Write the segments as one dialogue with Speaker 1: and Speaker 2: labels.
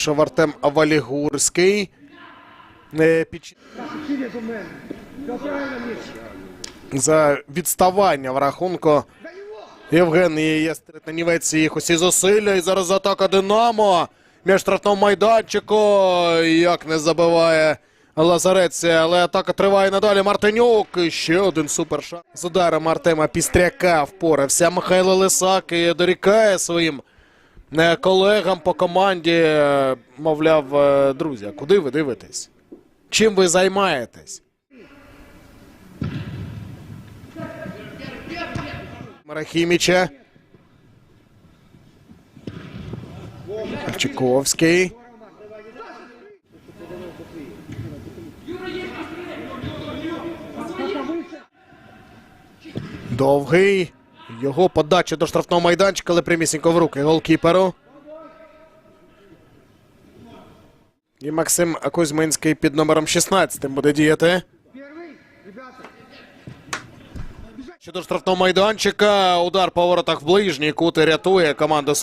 Speaker 1: Що Валігурський. Е. За відставання в рахунку. Євген Єстрит Нанівець їх усі зусилля. І зараз атака Динамо. Між штрафному майданчику. Як не забиває Лазарець. Але атака триває надалі. Мартинюк. Ще один супершанс. З ударом Артема Пістряка впорався. Михайло Лисак дорікає своїм колегам по команді. Е, Мовляв, е, друзі, куди ви дивитесь? Чим ви займаєтесь? Марахіміча. Чайковський. Довгий. Його подача до штрафного майданчика, але прямісінько в руки голкіперу. І Максим Кузьминський під номером 16 буде діяти. Щодо штрафного майданчика, удар по воротах в ближній кут і рятує команду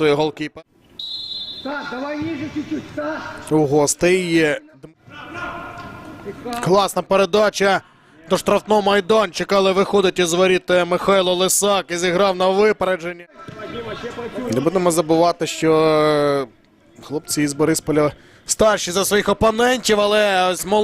Speaker 2: чуть-чуть, Стас.
Speaker 1: У гостей класна передача до штрафного майданчика, але виходить із воріт е, Михайло Лисак і зіграв на випередженні. Не будемо забувати, що е, хлопці із Борисполя старші за своїх опонентів, але молодих